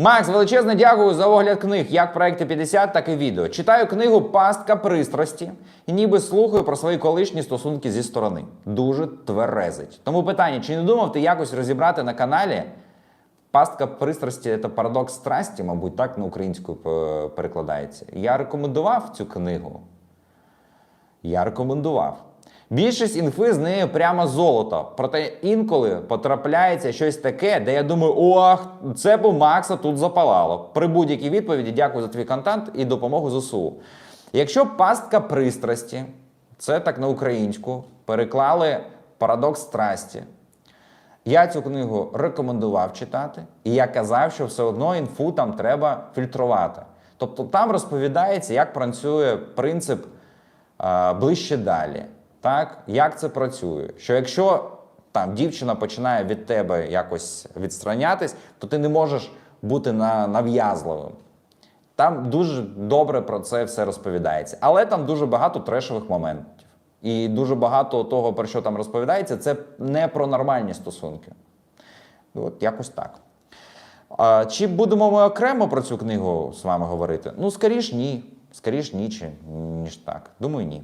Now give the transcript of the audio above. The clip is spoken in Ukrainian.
Макс, величезне дякую за огляд книг, як проекти 50, так і відео. Читаю книгу Пастка пристрасті і ніби слухаю про свої колишні стосунки зі сторони. Дуже тверезить. Тому питання: чи не думав ти якось розібрати на каналі? Пастка пристрасті це парадокс страсті, мабуть, так на українську е, перекладається. Я рекомендував цю книгу. Я рекомендував. Більшість інфи з нею прямо золото. Проте інколи потрапляється щось таке, де я думаю, ох, це б у Макса тут запалало. При будь-якій відповіді дякую за твій контент і допомогу ЗСУ. Якщо пастка пристрасті, це так на українську, переклали парадокс страсті. Я цю книгу рекомендував читати, і я казав, що все одно інфу там треба фільтрувати. Тобто там розповідається, як працює принцип е, ближче далі. Так? Як це працює? Що якщо там дівчина починає від тебе якось відстранятись, то ти не можеш бути на, нав'язливим. Там дуже добре про це все розповідається. Але там дуже багато трешових моментів. І дуже багато того, про що там розповідається, це не про нормальні стосунки. От якось так. А, чи будемо ми окремо про цю книгу з вами говорити? Ну, скоріш ні. Скоріш ні, чи- ніж так. Думаю, ні.